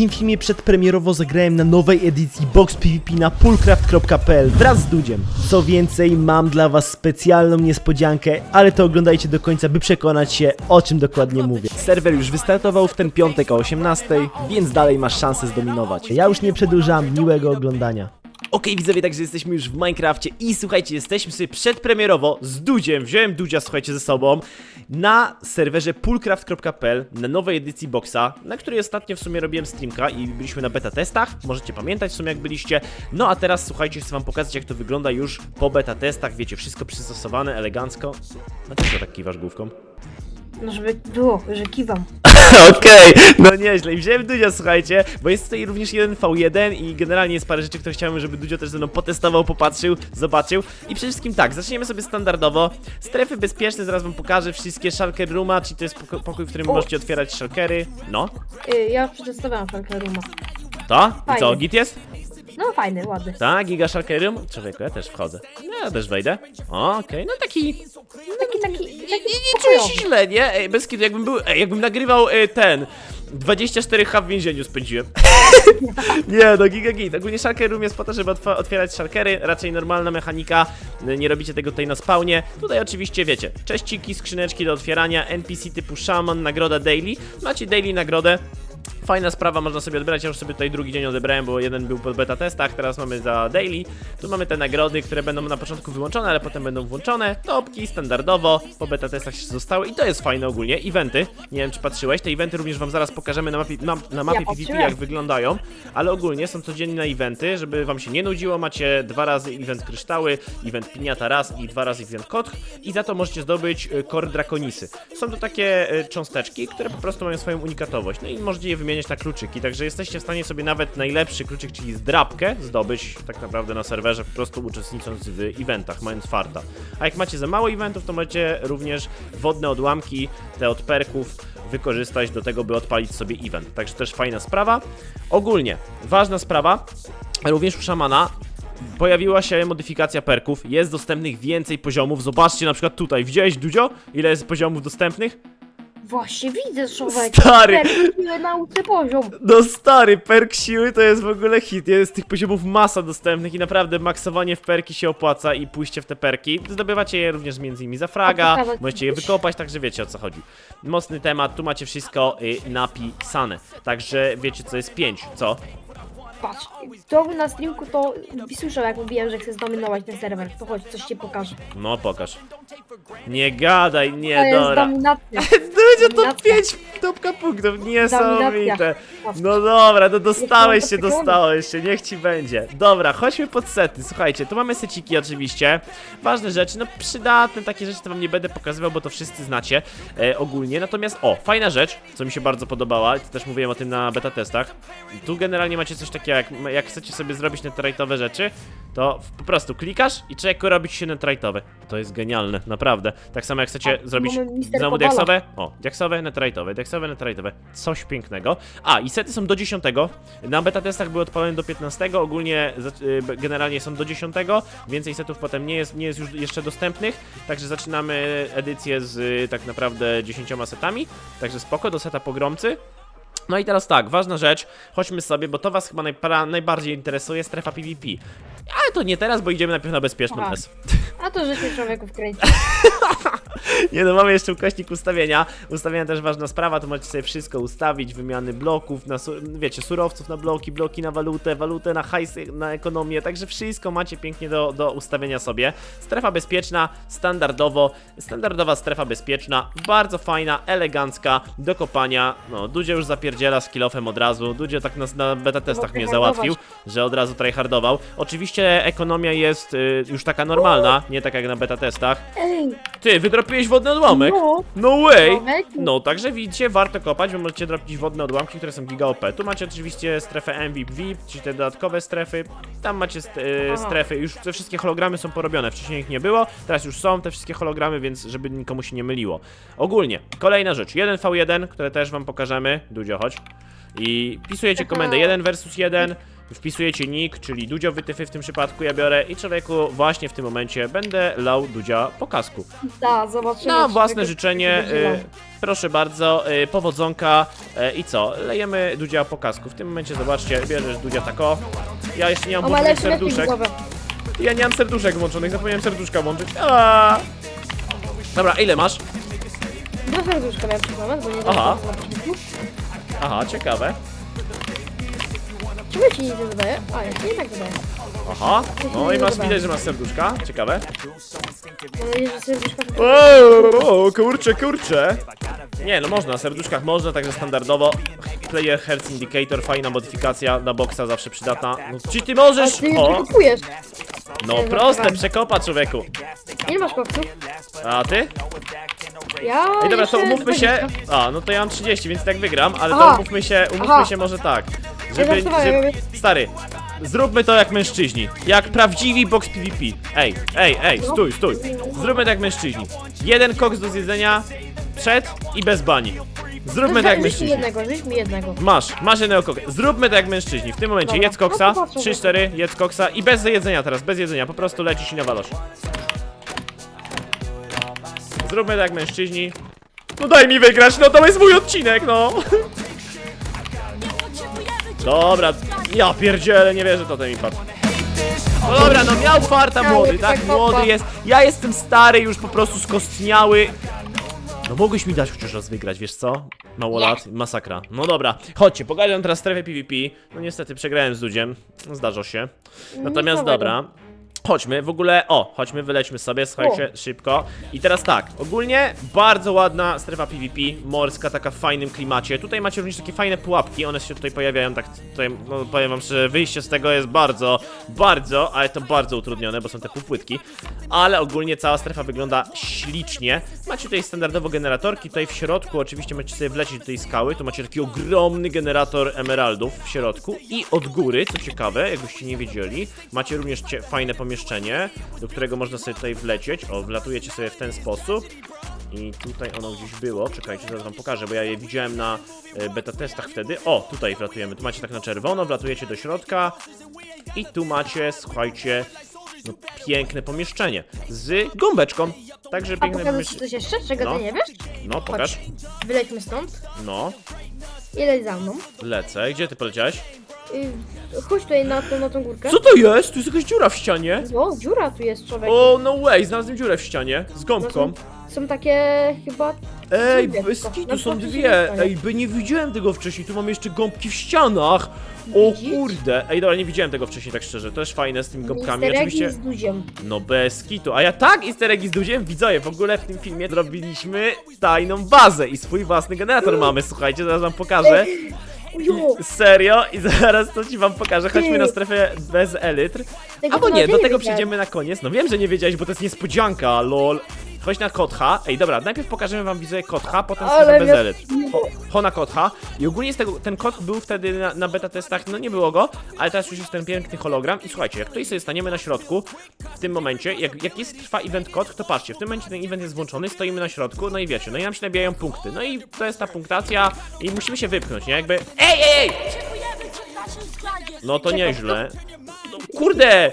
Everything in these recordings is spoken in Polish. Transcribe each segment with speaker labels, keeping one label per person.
Speaker 1: tym filmie przedpremierowo zagrałem na nowej edycji Box PvP na poolcraft.pl wraz z Dudziem. Co więcej, mam dla was specjalną niespodziankę, ale to oglądajcie do końca, by przekonać się, o czym dokładnie mówię. Serwer już wystartował w ten piątek o 18, więc dalej masz szansę zdominować. Ja już nie przedłużam, miłego oglądania. Okej widzowie, także jesteśmy już w Minecrafcie i słuchajcie, jesteśmy sobie przedpremierowo z Dudziem, wziąłem Dudzia, słuchajcie, ze sobą na serwerze poolcraft.pl na nowej edycji Boxa, na której ostatnio w sumie robiłem streamka i byliśmy na beta testach, możecie pamiętać w sumie jak byliście, no a teraz słuchajcie, chcę wam pokazać jak to wygląda już po beta testach, wiecie, wszystko przystosowane, elegancko. Dlaczego tak kiwasz główką?
Speaker 2: No żeby było, że kiwam.
Speaker 1: Okej, no nieźle. I wziąłem Dudzia, słuchajcie, bo jest tutaj również jeden V1 i generalnie jest parę rzeczy, które chciałem, żeby Dudzio też ze mną potestował, popatrzył, zobaczył. I przede wszystkim tak, zaczniemy sobie standardowo. Strefy bezpieczne, zaraz wam pokażę wszystkie shulker rooma, czyli to jest poko- pokój, w którym
Speaker 2: O.
Speaker 1: możecie otwierać shulkery. No,
Speaker 2: Y, ja już przetestowałam Falkę Ruma.
Speaker 1: to? I co,
Speaker 2: Fajnie.
Speaker 1: git jest?
Speaker 2: No fajny, ładny.
Speaker 1: Tak, giga shulker room? Człowieku, ja też wchodzę. No, ja też wejdę. O, okej, no taki
Speaker 2: Taki, taki, taki
Speaker 1: nie czuję się źle, nie? Ej, bez kitu, jakbym był, ej, jakbym nagrywał e, ten 24H w więzieniu spędziłem. nie, no giga git. Ogólnie Shulker Room jest po to, żeby otw otwierać shulkery, raczej normalna mechanika, e, nie robicie tego tutaj na spawnie. Tutaj oczywiście wiecie, cześciki, skrzyneczki do otwierania, NPC typu Shaman, nagroda daily. Macie daily nagrodę, Fajna sprawa, można sobie odbrać, ja już sobie tutaj drugi dzień odebrałem, bo jeden był po beta testach, teraz mamy za daily. Tu mamy te nagrody, które będą na początku wyłączone, ale potem będą włączone. Topki standardowo, po beta testach się zostały i to jest fajne ogólnie. Eventy, nie wiem czy patrzyłeś, te eventy również wam zaraz pokażemy na mapie, na, na mapie
Speaker 2: Ja
Speaker 1: PvP jak wyglądają, ale ogólnie są codzienne eventy, żeby wam się nie nudziło, macie dwa razy event kryształy, event piniata raz i dwa razy event kotch i za to możecie zdobyć y, core drakonisy. Są to takie y, cząsteczki, które po prostu mają swoją unikatowość, no i możecie je wymieniać na kluczyki, także jesteście w stanie sobie nawet najlepszy kluczyk, czyli zdrabkę, zdobyć tak naprawdę na serwerze, po prostu uczestnicząc w eventach, mając farta. A jak macie za mało eventów, to macie również wodne odłamki, te od perków, wykorzystać do tego, by odpalić sobie event. Także też fajna sprawa. Ogólnie, ważna sprawa, również u szamana pojawiła się modyfikacja perków, jest dostępnych więcej poziomów. Zobaczcie na przykład tutaj, widziałeś Dudzio? Ile jest poziomów dostępnych?
Speaker 2: Właśnie widzę, człowiek.
Speaker 1: Stary!
Speaker 2: Perki nauce poziom.
Speaker 1: No stary, perk siły to jest w ogóle hit. Jest tych poziomów masa dostępnych i naprawdę maksowanie w perki się opłaca i pójście w te perki. Zdobywacie je również między innymi za fraga,
Speaker 2: A pokazać
Speaker 1: możecie je wykopać, także wiecie o co chodzi. Mocny temat, tu macie wszystko y, napisane. Także wiecie co jest 5, co?
Speaker 2: Patrz, to na streamku to słyszał jak mówiłem, że chcę zdominować ten serwer. To chodź, coś ci pokażę.
Speaker 1: No pokaż. Nie gadaj,
Speaker 2: To
Speaker 1: nie,
Speaker 2: jest
Speaker 1: dobra.
Speaker 2: dominacja.
Speaker 1: Dudzio to
Speaker 2: Dominacja.
Speaker 1: 5 topka punktów, niesamowite.
Speaker 2: Dominacja.
Speaker 1: No dobra, no dostałeś się, dostałeś się, niech ci będzie. Dobra, chodźmy pod sety. Słuchajcie, tu mamy seciki oczywiście. Ważne rzeczy, no przydatne takie rzeczy to wam nie będę pokazywał, bo to wszyscy znacie e, ogólnie. Natomiast, o, fajna rzecz, co mi się bardzo podobała, i też mówiłem o tym na beta testach. Tu generalnie macie coś takiego, jak, jak chcecie sobie zrobić netrajtowe rzeczy, to po prostu klikasz i człowieku robić się netrajtowe. To jest genialne, naprawdę. Tak samo jak chcecie
Speaker 2: O,
Speaker 1: zrobić
Speaker 2: mamy Mister
Speaker 1: znowu diaksowe, o, diaksowe, netrajtowe, diaksowe, netrajtowe. Coś pięknego. A, i sety są do 10. Na beta testach były odpalone do 15. Ogólnie y, generalnie są do 10. Więcej setów potem nie jest, nie jest już jeszcze dostępnych. Także zaczynamy edycję z y, tak naprawdę 10 setami. Także spoko, do seta pogromcy. No i teraz tak, ważna rzecz, chodźmy sobie, bo to was chyba najpra- najbardziej interesuje, strefa PvP. Ale to nie teraz, bo idziemy najpierw na bezpieczną
Speaker 2: Aha.
Speaker 1: S.
Speaker 2: A to, że się człowieku wkręci.
Speaker 1: Nie no, mamy jeszcze ukośnik ustawienia. Ustawienia też ważna sprawa, to możecie sobie wszystko ustawić, wymiany bloków, na, su- wiecie, surowców na bloki, bloki na walutę, walutę na hajs, na ekonomię, także wszystko macie pięknie do, do ustawienia sobie. Strefa bezpieczna, standardowo, standardowa strefa bezpieczna, bardzo fajna, elegancka, do kopania. No, Dudzie już zapierdziela z kilofem od razu, Dudzie tak na, na beta testach mnie załatwił, że od razu tryhardował. Oczywiście ekonomia jest y, już taka normalna, nie tak jak na beta testach. Ty, wydropiłeś wodny odłamek?
Speaker 2: no.
Speaker 1: No way! No, także widzicie, warto kopać, bo możecie dropić wodne odłamki, które są giga OP. Tu macie oczywiście strefę MVP VIP, czyli te dodatkowe strefy. Tam macie st
Speaker 2: Aha.
Speaker 1: strefy, już te wszystkie hologramy są porobione, wcześniej ich nie było, teraz już są te wszystkie hologramy, więc żeby nikomu się nie myliło. Ogólnie, kolejna rzecz, 1v1, które też wam pokażemy, Dudzio, chodź. I pisujecie komendę 1 versus 1, wpisujecie nick, czyli Dudzio Wytyfy w tym przypadku ja biorę i człowieku właśnie w tym momencie będę lał Dudzia po kasku.
Speaker 2: Da, zobaczymy.
Speaker 1: Na własne życzenie, y, proszę bardzo, y, powodzonka y, i co, lejemy Dudzia po kasku. W tym momencie zobaczcie, bierzesz Dudzia tako. Ja jeszcze nie mam włączonych serduszek. Ja nie mam serduszek włączonych, zapomniałem serduszka włączyć. Aaaa! Dobra, ile masz?
Speaker 2: Dwa serduszka miałem przez moment, bo nie
Speaker 1: Aha.
Speaker 2: początku.
Speaker 1: Aha, ciekawe.
Speaker 2: Czemu ci nie dodaje? A, ja ci nie tak dodaję.
Speaker 1: Aha, no i masz widać, że masz serduszka. Ciekawe.
Speaker 2: Mam nadzieję, że serduszka...
Speaker 1: O, o, kurczę, kurczę. Nie, no można, na serduszkach można, także standardowo. Player Health Indicator, fajna modyfikacja na boksa, zawsze przydatna. No, czy ty możesz?
Speaker 2: ty nie
Speaker 1: O,
Speaker 2: kupujesz.
Speaker 1: no proste, przekopa człowieku.
Speaker 2: Ile masz koksów?
Speaker 1: A ty?
Speaker 2: Ja
Speaker 1: I dobra, to
Speaker 2: jeszcze
Speaker 1: umówmy się.
Speaker 2: 20.
Speaker 1: A, no to ja mam 30, więc tak wygram, ale to
Speaker 2: Aha.
Speaker 1: umówmy się, umówmy
Speaker 2: Aha.
Speaker 1: się może tak. Żeby,
Speaker 2: żartowałem, ja
Speaker 1: żeby, stary, zróbmy to jak mężczyźni. Jak prawdziwi box PvP. Ej, ej, ej,
Speaker 2: No.
Speaker 1: stój, stój. Zróbmy to jak mężczyźni. Jeden koks do zjedzenia przed i bez bani. Zróbmy to jak
Speaker 2: Rzuć mi
Speaker 1: mężczyźni.
Speaker 2: jednego, rzuć mi jednego.
Speaker 1: Masz, masz jednego koksa. Zróbmy to jak mężczyźni. W tym momencie
Speaker 2: Dobra.
Speaker 1: jedz koksa,
Speaker 2: No to patrzę,
Speaker 1: 3-4, jedz koksa i bez jedzenia teraz, bez jedzenia. Po prostu lecisz i nawalasz. Zróbmy to jak mężczyźni. No daj mi wygrać, no to jest mój odcinek, no. Dobra, ja pierdzielę, nie wierzę, to ten mi padł. No dobra, no miał farta młody, tak, młody jest. Ja jestem stary, już po prostu skostniały. No mogłeś mi dać chociaż raz wygrać, wiesz co? Mało lat, masakra. No dobra, chodźcie, pogadam teraz strefę PvP. No niestety przegrałem z Dudziem, zdarza się. Natomiast dobra. Chodźmy, w ogóle, o, chodźmy, wylećmy sobie, słuchajcie, szybko. I teraz tak, ogólnie bardzo ładna strefa PvP, morska, taka w fajnym klimacie. Tutaj macie również takie fajne pułapki, one się tutaj pojawiają, tak tutaj, no powiem wam, że wyjście z tego jest bardzo, bardzo, ale to bardzo utrudnione, bo są te półpłytki. Ale ogólnie cała strefa wygląda ślicznie. Macie tutaj standardowo generatorki, tutaj w środku oczywiście macie sobie wlecieć do tej skały, tu macie taki ogromny generator emeraldów w środku i od góry, co ciekawe, jakbyście nie wiedzieli, macie również fajne pomieszczenie, do którego można sobie tutaj wlecieć. O, wlatujecie sobie w ten sposób. I tutaj ono gdzieś było, czekajcie, zaraz wam pokażę, bo ja je widziałem na e, beta testach wtedy. O, tutaj wlatujemy, tu macie tak na czerwono, wlatujecie do środka i tu macie, słuchajcie, no, piękne pomieszczenie z gąbeczką. Także
Speaker 2: A
Speaker 1: piękne
Speaker 2: pokażesz ci
Speaker 1: pomieszczenie.
Speaker 2: coś jeszcze, czego
Speaker 1: No.
Speaker 2: ty nie wiesz?
Speaker 1: No, pokaż.
Speaker 2: Wylećmy stąd.
Speaker 1: No,
Speaker 2: I leć za mną.
Speaker 1: lecę. Gdzie ty poleciałeś?
Speaker 2: Y, chodź tutaj na, tą- na tą górkę.
Speaker 1: Co to jest? Tu jest jakaś dziura w ścianie.
Speaker 2: O, dziura tu jest człowiek.
Speaker 1: O, no way, znalazłem dziurę w ścianie z gąbką.
Speaker 2: Są takie chyba...
Speaker 1: Ej, bez
Speaker 2: tylko.
Speaker 1: kitu
Speaker 2: No
Speaker 1: są
Speaker 2: to się
Speaker 1: dwie. Ej, by nie widziałem tego wcześniej. Tu mam jeszcze gąbki w ścianach. O
Speaker 2: Widzisz?
Speaker 1: kurde. Ej, dobra, nie widziałem tego wcześniej, tak szczerze. Też fajne z tymi gąbkami.
Speaker 2: Mister
Speaker 1: Oczywiście.
Speaker 2: Z duziem.
Speaker 1: No bez kitu. A ja tak easter eggi z Dudziem widzowie. W ogóle w tym filmie zrobiliśmy tajną bazę i swój własny generator mamy. Słuchajcie, zaraz wam pokażę.
Speaker 2: Jo,
Speaker 1: Serio? I zaraz to ci wam pokażę. Chodźmy na strefę bez elitr. Albo nie, do tego przejdziemy na koniec. No wiem, że nie wiedziałeś, bo to jest niespodzianka, lol. Chodź na kotha. Ej, dobra, najpierw pokażemy wam widzowie kotha, potem
Speaker 2: Ale
Speaker 1: strefę bez
Speaker 2: ja-
Speaker 1: elitr. Ho, ho na kotha. I ogólnie z tego, ten kot był wtedy na, na beta testach, no nie było go, ale teraz już jest ten piękny hologram. I słuchajcie, jak tutaj sobie staniemy na środku, w tym momencie, jak, jak jest trwa event kot, to patrzcie, w tym momencie ten event jest włączony, stoimy na środku, no i wiecie, no i nam się nabijają punkty. No i to jest ta punktacja i musimy się wypchnąć, nie? Jakby. Ej, ej, ej! No to nieźle. No, kurde!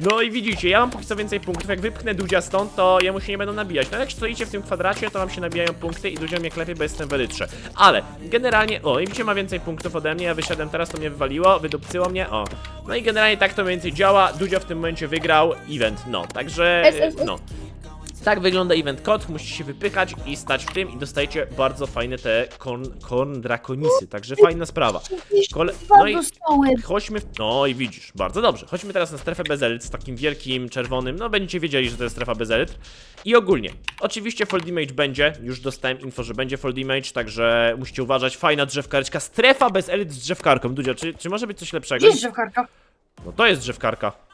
Speaker 1: No i widzicie, ja mam póki co więcej punktów. Jak wypchnę Dudzia stąd, to jemu się nie będą nabijać. No jak stoicie w tym kwadracie, to wam się nabijają punkty i Dudzia mnie klepie, bo jestem w elitrze. Ale generalnie, o, i widzicie, ma więcej punktów ode mnie. Ja wyszedłem teraz, to mnie wywaliło, wydupcyło mnie, o. No i generalnie tak to mniej więcej działa. Dudzia w tym momencie wygrał event, no. Także, no. Tak wygląda event kod, musicie się wypychać i stać w tym i dostajecie bardzo fajne te korn, korn drakonisy, także fajna sprawa. Kole... No i chodźmy, w... no i widzisz, bardzo dobrze. Chodźmy teraz na strefę bez elit z takim wielkim czerwonym, no będziecie wiedzieli, że to jest strefa bez elit. I ogólnie, oczywiście Fold Image będzie, już dostałem info, że będzie Fold Image, także musicie uważać, fajna drzewkareczka, strefa bez elit z drzewkarką. Dudzio, czy, czy może być coś lepszego?
Speaker 2: Jest drzewkarka?
Speaker 1: No to jest drzewkarka.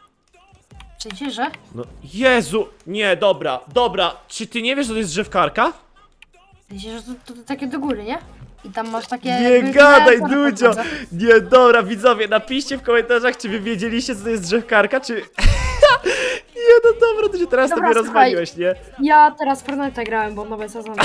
Speaker 2: Przecież, że?
Speaker 1: No, Jezu, nie, dobra, dobra, czy ty nie wiesz, że to jest drzewkarka?
Speaker 2: Myślę, że to, to, to takie do góry, nie? I tam masz takie...
Speaker 1: Nie gadaj,
Speaker 2: na-
Speaker 1: Dudzio! Nie, dobra, widzowie, napiszcie w komentarzach, czy wy wiedzieliście, co to jest drzewkarka, czy... nie, no dobra, Dudzio, teraz
Speaker 2: Dobra,
Speaker 1: to mnie
Speaker 2: słuchaj.
Speaker 1: rozwaliłeś, nie?
Speaker 2: Ja teraz w Fortnite grałem, bo nowy sezon.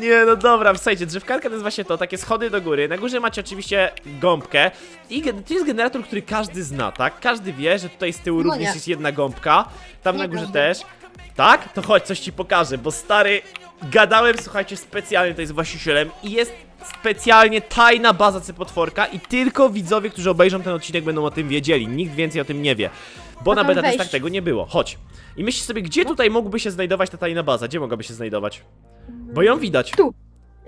Speaker 1: Nie, no dobra, słuchajcie, drzewkarka to jest właśnie to, takie schody do góry. Na górze macie oczywiście gąbkę i gen- to jest generator, który każdy zna, tak? Każdy wie, że tutaj z tyłu
Speaker 2: No
Speaker 1: również
Speaker 2: nie.
Speaker 1: jest jedna gąbka, tam
Speaker 2: Nie
Speaker 1: na górze
Speaker 2: każdy.
Speaker 1: też. Tak? To chodź, coś ci pokażę, bo stary, gadałem, słuchajcie, specjalnie tutaj z właścicielem i jest specjalnie tajna baza C-potworka i tylko widzowie, którzy obejrzą ten odcinek będą o tym wiedzieli, nikt więcej o tym nie wie. Bo na
Speaker 2: tam
Speaker 1: beta
Speaker 2: wejść.
Speaker 1: testach tego nie było. Chodź. I myślisz sobie, gdzie
Speaker 2: No.
Speaker 1: tutaj mógłby się znajdować ta tajna baza? Gdzie mogłaby się znajdować? Bo ją widać.
Speaker 2: Tu.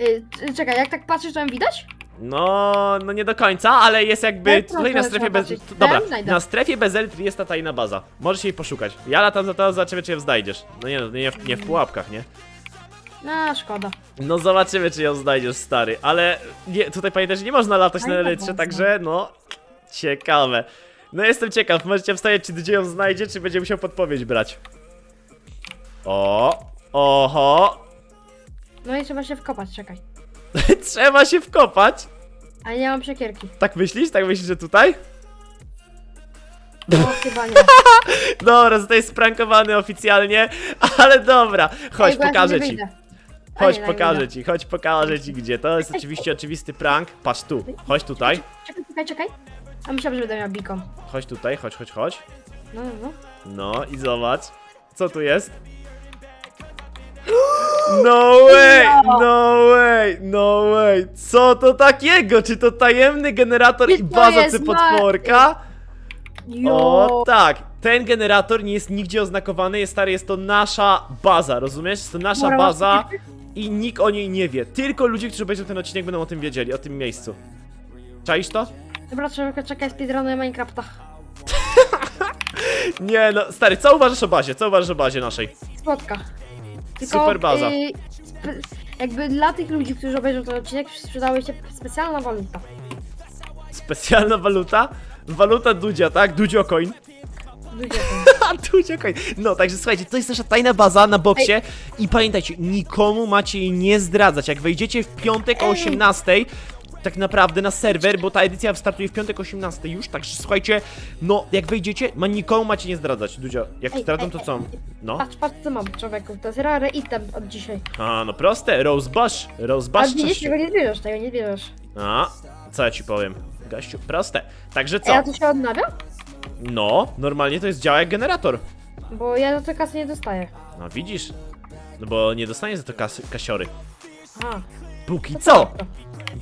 Speaker 2: Y, czekaj, jak tak patrzysz, to ją widać?
Speaker 1: No, no nie do końca, ale jest jakby
Speaker 2: Ale
Speaker 1: tutaj na strefie bez... Dobra,
Speaker 2: Tam znajdę.
Speaker 1: na strefie bez elitry jest ta tajna baza. Możesz jej poszukać. Ja latam za to, zobaczymy czy ją znajdziesz. No nie, no nie w, nie w pułapkach, nie?
Speaker 2: No, szkoda.
Speaker 1: No zobaczymy czy ją znajdziesz, stary, ale nie, tutaj pamiętaj, że nie można latać na
Speaker 2: Fajna
Speaker 1: elitrze,
Speaker 2: baza.
Speaker 1: także no... Ciekawe. No jestem ciekaw, możecie wstawiać czy gdzie ją znajdzie, czy będzie musiał podpowiedź brać. O, oho,
Speaker 2: No i trzeba się wkopać, czekaj.
Speaker 1: trzeba się wkopać.
Speaker 2: Ale nie mam siekierki.
Speaker 1: Tak myślisz? Tak myślisz, że tutaj?
Speaker 2: No, chyba nie.
Speaker 1: Dobra, zostaje sprankowany oficjalnie, ale dobra, chodź,
Speaker 2: Ej, bo ja
Speaker 1: pokażę
Speaker 2: nie
Speaker 1: ci.
Speaker 2: wyjdę. A
Speaker 1: Chodź,
Speaker 2: nie, no,
Speaker 1: pokażę
Speaker 2: nie
Speaker 1: ci, chodź, pokażę ci gdzie. To jest oczywiście oczywisty prank. Patrz tu, chodź tutaj.
Speaker 2: Czekaj, czekaj, czekaj. A myślałem, że będę miał beacon.
Speaker 1: chodź tutaj, chodź, chodź, chodź.
Speaker 2: No, no, no.
Speaker 1: No i zobacz, co tu jest? No way, no way, no way. Co to takiego? Czy to tajemny generator i
Speaker 2: Czy to
Speaker 1: baza
Speaker 2: jest
Speaker 1: cypotworka?
Speaker 2: Jo.
Speaker 1: O tak, ten generator nie jest nigdzie oznakowany, jest stary, jest to nasza baza, rozumiesz? Jest to nasza
Speaker 2: Dobra,
Speaker 1: baza i nikt o niej nie wie. Tylko ludzie, którzy obejrzą ten odcinek będą o tym wiedzieli, o tym miejscu. Czaisz to?
Speaker 2: Dobra, czekaj, czekaj, speedrunuję Minecrafta.
Speaker 1: Nie no, stary, co uważasz o bazie? Co uważasz o bazie naszej?
Speaker 2: Spotka.
Speaker 1: Super baza.
Speaker 2: y, spe, jakby dla tych ludzi, którzy obejrzą ten odcinek, sprzedały się specjalna waluta.
Speaker 1: Specjalna waluta? Waluta Dudzia, tak? Dudzio coin.
Speaker 2: Ludzie to-
Speaker 1: A, Dudzio coin. No, także słuchajcie, to jest nasza tajna baza na boksie i pamiętajcie, nikomu macie jej nie zdradzać. Jak wejdziecie w piątek o
Speaker 2: Ej.
Speaker 1: 18, tak naprawdę na serwer, bo ta edycja startuje w piątek o 18 już, także słuchajcie, no, jak wejdziecie, ma nikomu macie nie zdradzać. Dudzio, jak
Speaker 2: Ej,
Speaker 1: zdradzą,
Speaker 2: ej,
Speaker 1: to
Speaker 2: ej,
Speaker 1: co?
Speaker 2: ej.
Speaker 1: No.
Speaker 2: Patrz, patrz co mam, człowieku. To jest rare item od dzisiaj.
Speaker 1: A, no proste, Rose Bush, Rose
Speaker 2: A
Speaker 1: Bush czyściu.
Speaker 2: tego nie bierzesz, tego nie bierzesz.
Speaker 1: A, co ja ci powiem? Gościu, proste. Także
Speaker 2: A
Speaker 1: co?
Speaker 2: ja to się odnawia?
Speaker 1: No, normalnie to jest działa jak generator.
Speaker 2: Bo ja za to kasy nie dostaję.
Speaker 1: No widzisz? No bo nie dostaniesz za to kasy, kasiory.
Speaker 2: Aha.
Speaker 1: Póki co!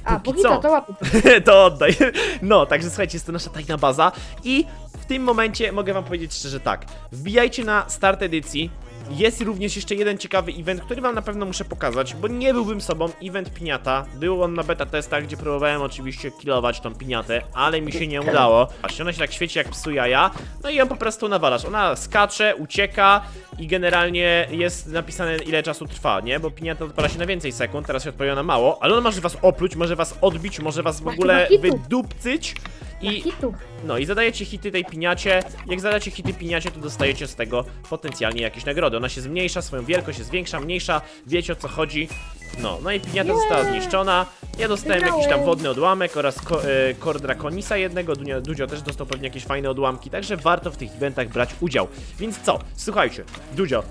Speaker 2: A,
Speaker 1: Póki co,
Speaker 2: to łapy.
Speaker 1: to oddaj. No, także słuchajcie, jest to nasza tajna baza i w tym momencie mogę wam powiedzieć szczerze tak. Wbijajcie na start edycji. Jest również jeszcze jeden ciekawy event, który wam na pewno muszę pokazać, bo nie byłbym sobą. Event Piniata. Był on na beta testach, gdzie próbowałem oczywiście killować tą piniatę, ale mi się nie udało. Patrzcie, ona się tak świeci jak psu jaja, no i ją po prostu nawalasz. Ona skacze, ucieka i generalnie jest napisane ile czasu trwa, nie? Bo piniata odpala się na więcej sekund, teraz się odpala na mało, ale ona może was opluć, może was odbić, może was w ogóle wydupcyć. I no i zadajecie hity tej piniacie. Jak zadacie hity piniacie, to dostajecie z tego potencjalnie jakieś nagrody. Ona się zmniejsza, swoją wielkość jest większa, mniejsza, wiecie o co chodzi. No, no i piniata została zniszczona. Ja dostałem jakiś tam wodny odłamek oraz ko e, Core Draconisa jednego. Dunia, Dudzio też dostał pewnie jakieś fajne odłamki, także warto w tych eventach brać udział. Więc co? Słuchajcie, Dudzio,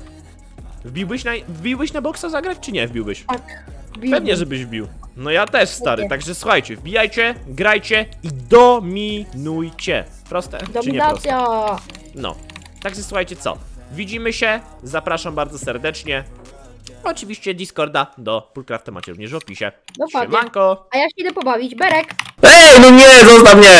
Speaker 1: wbiłbyś na, wbiłbyś na boksa zagrać, czy nie wbiłbyś?
Speaker 2: Tak.
Speaker 1: Pewnie, żebyś wbił. No ja też, stary. Także słuchajcie, wbijajcie, grajcie i dominujcie. Proste? Czy nie proste?
Speaker 2: Dominacja.
Speaker 1: No. Także słuchajcie, co? Widzimy się, zapraszam bardzo serdecznie. Oczywiście Discorda do Pullcrafta macie również w opisie.
Speaker 2: Dokładnie.
Speaker 1: Siemanko!
Speaker 2: A ja się idę pobawić. Berek.
Speaker 1: Ej, no nie, zostaw mnie!